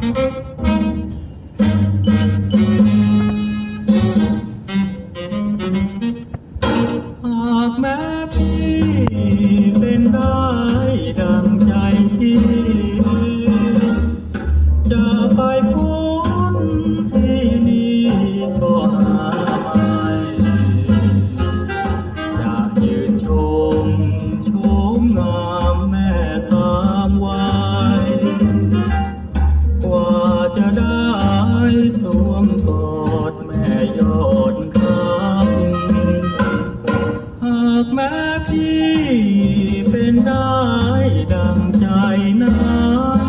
ห จะได้สวมกอดแม่ยอดคำหากแม้พี่เป็นได้ดังใจนั้น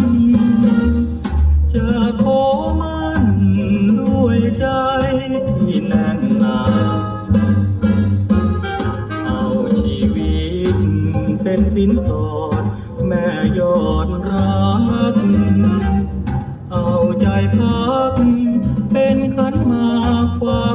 จะขอมันด้วยใจที่แน่นหนาเอาชีวิตเป็นสินสอดแม่ยอดรักาใจพัก เป็นขันมาควา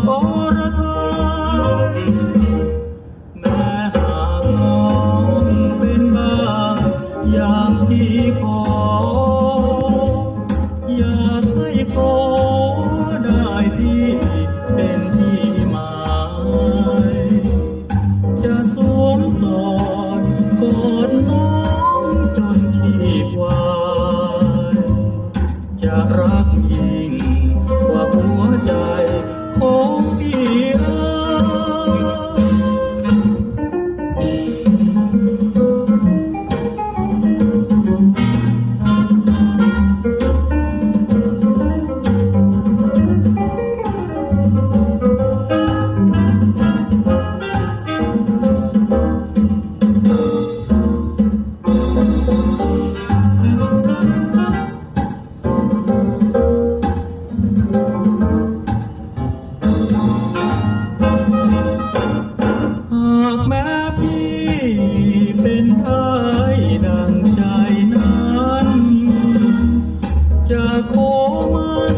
จะขอมัน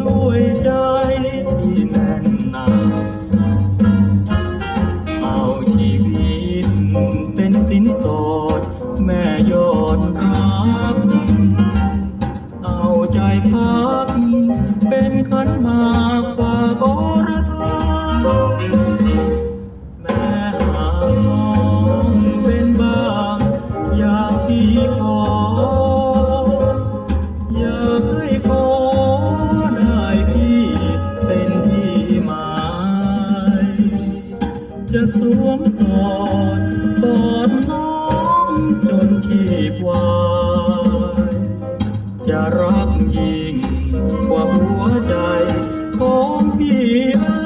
ด้วยใจที่แน่นหนาเอาชีวิตเป็นสินสอดแม่ยอดรัก ขอได้พี่เป็นที่หมาย จะสวมสอดกอดน้องจนชีพวาย จะรักยิงกว่าหัวใจของพี่